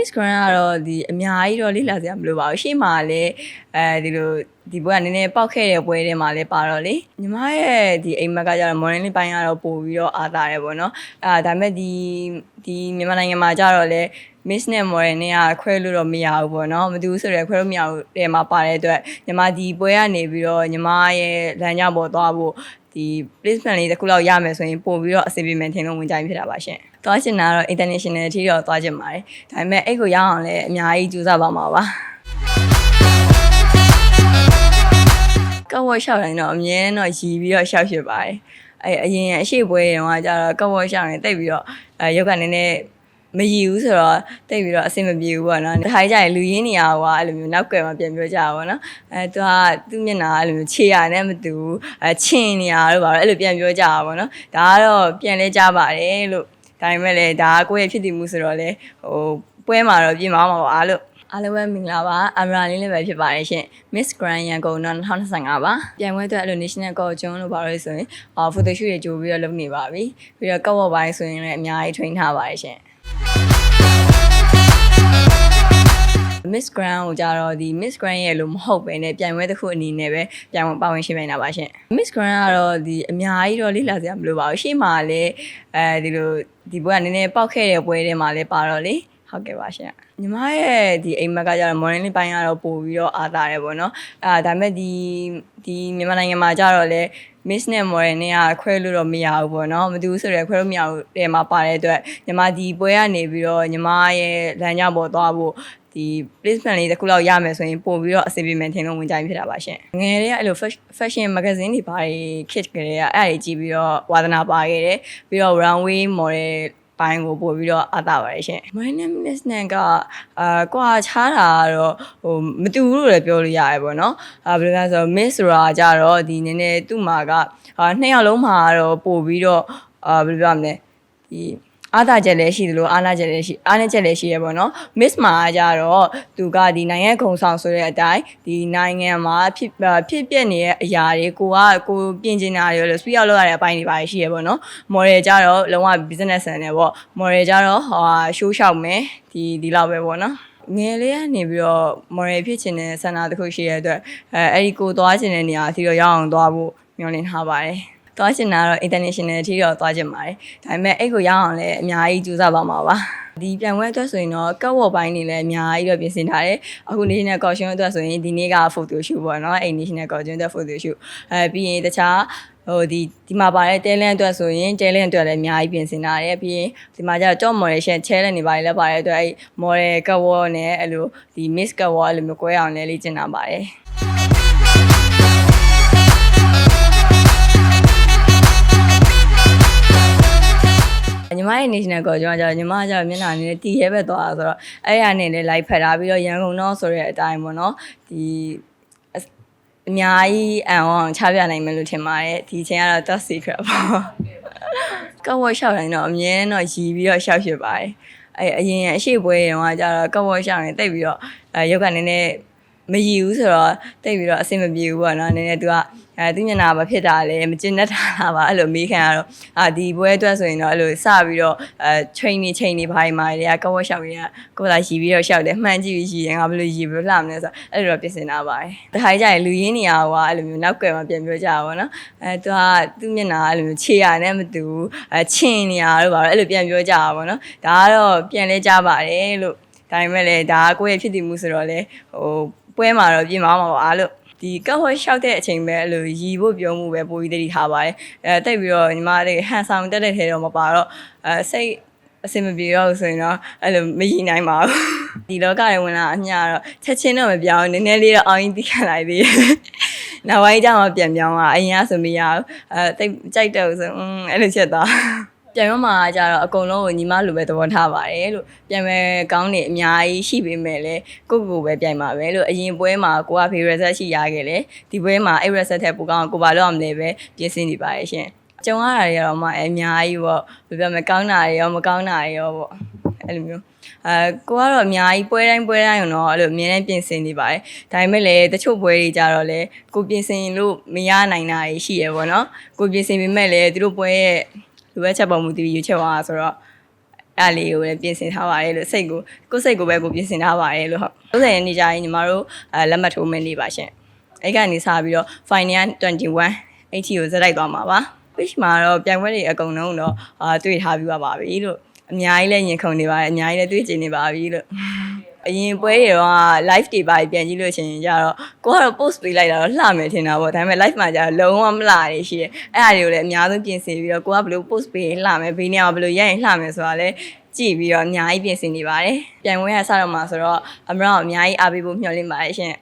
Miss Grand ကတော့ဒီအများကြီးတော့လေ့လာစရာမလိုပါဘူးရှေ့မှာလည်းအဲဒီလိုဒီဘွဲကနည်းနည်းပောက်ခဲ့တဲ့ပွဲတွေမှာလည်းပါတော့လေညီမရဲ့ဒီအိမ်မက်ကကြတော့ morning ပိုင်းကတော့ပို့ပြီးတော့အားသာတယ်ပေါ့နော်အဲဒါပေမဲ့ဒီဒီမြန်မာနိုင်ငံမှာကြတော့လေ miss နဲ့ model နဲ့ကခွဲလို့တော့မရဘူးပေါ့နော်မတူဘူးဆိုတော့ခွဲလို့မရဘူးတဲ့မှာပါတဲ့အတွက်ညီမဒီပွဲကနေပြီးတော့ညီမရဲ့လမ်းကြောင်းပေါ်သွားဖို့ ဒီ placement လေးတစ်ခုလောက်ရမယ်ဆိုရင်ပို့ပြီးတော့အစီအစဉ်ထင်လို့ဝင်ကြိုင်ဖြစ်တာပါရှင်။သွားချင်တာကတော့ international အထိတော့သွားချင်ပါတယ်။ဒါပေမဲ့အဲ့ကိုရအောင်လည်းအများကြီးကြိုးစားပါမှာပါ။ကောက်ဝက်ရှောက်တိုင်းတော့အမြဲတမ်းတော့ရီပြီးတော့ရှောက်ဖြစ်ပါတယ်။အဲအရင်အရှိပွဲတုန်းကကျတော့ကောက်ဝက်ရှောက်ရင်တိတ်ပြီးတော့အဲရုပ်ကနည်းနည်း မရည်ဘူးဆိုတော့တိတ်ပြီးတော့အဆင်မပြေဘူးပေါ့နော်။တခါကြရင်လူရင်းနေရကွာအဲ့လိုမျိုးနောက်ကွယ်မှာပြန်ပြောကြတာပေါ့နော်။အဲသူကသူ့မျက်နှာအဲ့လိုမျိုးခြေရနဲ့မတူဘူး။အဲချင်းနေရတော့ပါတော့အဲ့လိုပြန်ပြောကြတာပေါ့နော်။ဒါကတော့ပြန်လဲကြပါတယ်လို့ဒါပေမဲ့လည်းဒါကကိုယ့်ရဲ့ဖြစ်တည်မှုဆိုတော့လေဟိုပွဲမှာတော့ပြင်ပါမှာပါလို့အားလုံးပဲမင်္ဂလာပါအမရာလေးလည်းပဲဖြစ်ပါတယ်ရှင် Miss Grand ရန်ကုန်တော့2025ပါပြန်ပွဲအတွက်အဲ့လို National Cup ကျွန်းလို့ပါလို့ဆိုရင်အော် photo shoot တွေကြိုပြီးတော့လုပ်နေပါပြီပြီးတော့ကောက်ဝက်ပိုင်းဆိုရင်လည်းအများကြီး train ထားပါတယ်ရှင် Miss Grand ကိုကြတော့ဒီ Miss Grand ရဲ့လို့မဟုတ်ပဲねပြိုင်ပွဲတစ်ခုအနေနဲ့ပဲပြိုင်ပွဲပါဝင်ရှင်းပြနေတာပါရှင် Miss Grand ကတော့ဒီအများကြီးတော့လေ့လာစရာမလိုပါဘူးရှေ့မှာလည်းအဲဒီလိုဒီဘွဲကနည်းနည်းပောက်ခဲ့တဲ့ပွဲတွေမှာလည်းပါတော့လေဟုတ်ကဲ့ပါရှင်ညီမရဲ့ဒီအိမ်မက်ကကြတော့ morning ပိုင်းကတော့ပို့ပြီးတော့အားသာတယ်ပေါ့နော်အဲဒါပေမဲ့ဒီဒီမြန်မာနိုင်ငံမှာကြတော့လေ miss နဲ့ model နဲ့ကခွဲလို့တော့မရဘူးပေါ့နော်မတူဘူးဆိုတော့ခွဲလို့မရဘူးတဲ့မှာပါတဲ့အတွက်ညီမဒီပွဲကနေပြီးတော့ညီမရဲ့လမ်းကြောင်းပေါ်သွားဖို့ဒီ placement လေးတစ်ခုလောက်ရမယ်ဆိုရင်ပို့ပြီးတော့အစီအစဉ်ထင်လို့ဝင်ကြိုင်ဖြစ်တာပါရှင်ငယ်တွေကအဲ့လို fashion magazine တွေဘာတွေ kit ကလေးကအဲ့ဒါတွေကြည့်ပြီးတော့ဝါသနာပါခဲ့တယ်ပြီးတော့ runway model ပိုင်းကိုပို့ပြီးတော့အတာပါတယ်ရှင် My name is Nan ကအာကွာချားတာကတော့ဟိုမတူဘူးလို့လည်းပြောလို့ရတယ်ပေါ့နော်အာဘယ်လိုလဲဆိုတော့ Miss ဆိုတာကြတော့ဒီနည်းနည်းသူ့မှာကအာနှစ်ယောက်လုံးမှာတော့ပို့ပြီးတော့အာဘယ်လိုပြောရမလဲဒီ အားသာချက်လည်းရှိသလိုအားနာချက်လည်းရှိအားနည်းချက်လည်းရှိရပေါ့နော် miss မှာကြတော့သူကဒီနိုင်ငံခုံဆောင်ဆိုတဲ့အတိုင်းဒီနိုင်ငံမှာဖြစ်ဖြစ်ပျက်နေတဲ့အရာတွေကိုကကိုပြင်ကျင်တာတွေလို့ speak out လုပ်ရတဲ့အပိုင်းတွေပါရှိရပေါ့နော် model ကြတော့လုံးဝ business ဆန်တယ်ပေါ့ model ကြတော့ဟာ show ရှောက်မယ်ဒီဒီလောက်ပဲပေါ့နော်ငယ်လေးကနေပြီးတော့ model ဖြစ်ချင်တဲ့ဆန္ဒတစ်ခုရှိရတဲ့အတွက်အဲအဲ့ဒီကိုသွားချင်တဲ့နေရာအထိတော့ရောက်အောင်သွားဖို့မျှော်လင့်ထားပါတယ် သွားချင်တာတော့ international အထိတော့သွားချင်ပါတယ်။ဒါပေမဲ့အဲ့ကိုရောက်အောင်လည်းအများကြီးကြိုးစားပါမှာပါ။ဒီပြိုင်ပွဲအတွက်ဆိုရင်တော့ကတ်ဝေါ်ပိုင်းနေလည်းအများကြီးတော့ပြင်ဆင်ထားတယ်။အခု national caution အတွက်ဆိုရင်ဒီနေ့က photo shoot ပေါ့နော်။အဲ့ national caution အတွက် photo shoot အဲပြီးရင်တခြားဟိုဒီဒီမှာပါတဲ့ talent အတွက်ဆိုရင် talent အတွက်လည်းအများကြီးပြင်ဆင်ထားတယ်ပြီးရင်ဒီမှာကျတော့ top model ရှယ် challenge တွေပါတယ်လည်းပါတဲ့အတွက်အဲ့ model ကတ်ဝေါ်နဲ့အဲ့လိုဒီ miss ကတ်ဝေါ်အဲ့လိုမျိုး꿰အောင်လည်းလေ့ကျင့်တာပါတယ်။ မရဲ့ national ကိုကျွန်တော်ကျတော့ညီမကကျတော့မျက်နှာနဲ့တီရဲပဲသွားတာဆိုတော့အဲ့ရနဲ့လည်း live ဖတ်ထားပြီးတော့ရန်ကုန်တော့ဆိုတဲ့အတိုင်းပေါ့နော်ဒီအများကြီးအန်အောင်ချပြနိုင်မယ်လို့ထင်ပါတယ်ဒီချိန်ကတော့ top secret ပေါ့ကောက်ဝက်ရှောက်တိုင်းတော့အမြဲတမ်းတော့ရီပြီးတော့ရှောက်ဖြစ်ပါတယ်အဲအရင်အရှိပွဲတုန်းကကျတော့ကောက်ဝက်ရှောက်ရင်တိတ်ပြီးတော့အဲရုပ်ကနည်းနည်းမရည်ဘူးဆိုတော့တိတ်ပြီးတော့အဆင်မပြေဘူးပေါ့နော်နည်းနည်းသူက အဲသူမျက်နှာမဖြစ်တာလေမကျင်တတ်တာပါအဲ့လိုမေးခံရတော့အာဒီပွဲအတွက်ဆိုရင်တော့အဲ့လိုစပြီးတော့အဲ train နေချိန်နေဘာမှတွေကကောက်ဝက်ရှောက်တွေကကိုယ်လာရီပြီးတော့ရှောက်တယ်မှန်ကြည့်ပြီးရီရင်ငါဘယ်လိုရီဘယ်လိုလှမလဲဆိုတော့အဲ့လိုတော့ပြင်ဆင်တာပါတယ်တခါကြရင်လူရင်းနေရကွာအဲ့လိုမျိုးနောက်ကွယ်မှာပြန်ပြောကြတာပေါ့နော်အဲသူကသူ့မျက်နှာအဲ့လိုမျိုးခြေရနဲ့မတူဘူးအဲချင်းနေရတော့ပါတော့အဲ့လိုပြန်ပြောကြတာပေါ့နော်ဒါကတော့ပြန်လဲကြပါတယ်လို့ဒါပေမဲ့လည်းဒါကကိုယ့်ရဲ့ဖြစ်တည်မှုဆိုတော့လေဟိုပွဲမှာတော့ပြင်ပါမှာပါလို့ ဒီကောက်ဟောရှောက်တဲ့အချိန်ပဲအဲ့လိုရီဖို့ပြောမှုပဲပိုပြီးတတိထားပါတယ်အဲတိတ်ပြီးတော့ညီမလေးဟန်ဆောင်တက်တဲ့ထဲတော့မပါတော့အဲစိတ်အစင်မပြေတော့ဆိုရင်တော့အဲ့လိုမရည်နိုင်ပါဘူးဒီလောကရဲ့ဝင်လာအမျှတော့ချက်ချင်းတော့မပြောင်းနည်းနည်းလေးတော့အောင်းရင်သိခံလိုက်သေးတယ်နောက်ပိုင်းကျမှပြန်ပြောင်းသွားအရင်ကဆိုမရဘူးအဲတိတ်ကြိုက်တော့ဆိုอืมအဲ့လိုချက်သွား ပြန်ရမှာကြတော့အကုန်လုံးကိုညီမလိုပဲသဘောထားပါတယ်လို့ပြန်ပဲကောင်းနေအများကြီးရှိပေမဲ့လည်းကိုယ့်ကိုယ်ပဲပြိုင်ပါပဲလို့အရင်ပွဲမှာကိုကဖေး reset ရှိရခဲ့လေဒီပွဲမှာအဲ့ reset ထက်ပိုကောင်းကိုပါလို့အောင်လည်းပဲပြင်ဆင်နေပါရဲ့ရှင်ကြုံရတာတွေကတော့မှအများကြီးပေါ့ဘယ်ပြောမလဲကောင်းတာတွေရောမကောင်းတာတွေရောပေါ့အဲ့လိုမျိုးအဲကိုကတော့အများကြီးပွဲတိုင်းပွဲတိုင်းတော့အဲ့လိုအများနဲ့ပြင်ဆင်နေပါတယ်ဒါပေမဲ့လည်းတချို့ပွဲတွေကြတော့လေကိုပြင်ဆင်လို့မရနိုင်တာတွေရှိရပေါ့နော်ကိုပြင်ဆင်ပေမဲ့လည်းသူတို့ပွဲရဲ့ လိုအပ်ချက်ပေါ်မူတည်ပြီးရွေးချယ်သွားတာဆိုတော့အဲ့ဒါလေးကိုလည်းပြင်ဆင်ထားပါတယ်လို့စိတ်ကိုကိုယ်စိတ်ကိုပဲကိုပြင်ဆင်ထားပါတယ်လို့ဟုတ်30ရက်နေ့ကျရင်ညီမတို့အဲလက်မှတ်ထိုးမယ်နေပါရှင်အဲ့ကနေစပြီးတော့ final 21 80ကိုဇက်လိုက်သွားမှာပါ page မှာတော့ပြိုင်ပွဲတွေအကုန်လုံးတော့အာတွေ့ထားပြီးပါပါပြီလို့အများကြီးလည်းရင်ခုန်နေပါတယ်အများကြီးလည်းတွေ့ကျင်နေပါပြီလို့ အရင်ပွဲတွေတော့ live တွေပါပြန်ကြည့်လို့ရှိရင်ကြတော့ကိုကတော့ post ပေးလိုက်တာတော့လှမယ်ထင်တာပေါ့ဒါပေမဲ့ live မှာကျတော့လုံးဝမလှရရှိတယ်အဲ့ဒါတွေကိုလည်းအများဆုံးပြင်ဆင်ပြီးတော့ကိုကဘယ်လို post ပေးရင်လှမယ်ဘေးနေရာဘယ်လိုရိုက်ရင်လှမယ်ဆိုတာလည်းကြည့်ပြီးတော့အများကြီးပြင်ဆင်နေပါတယ်ပြန်ပွဲကစတော့မှာဆိုတော့အမရောအများကြီးအားပေးဖို့မျှော်လင့်ပါတယ်ရှင်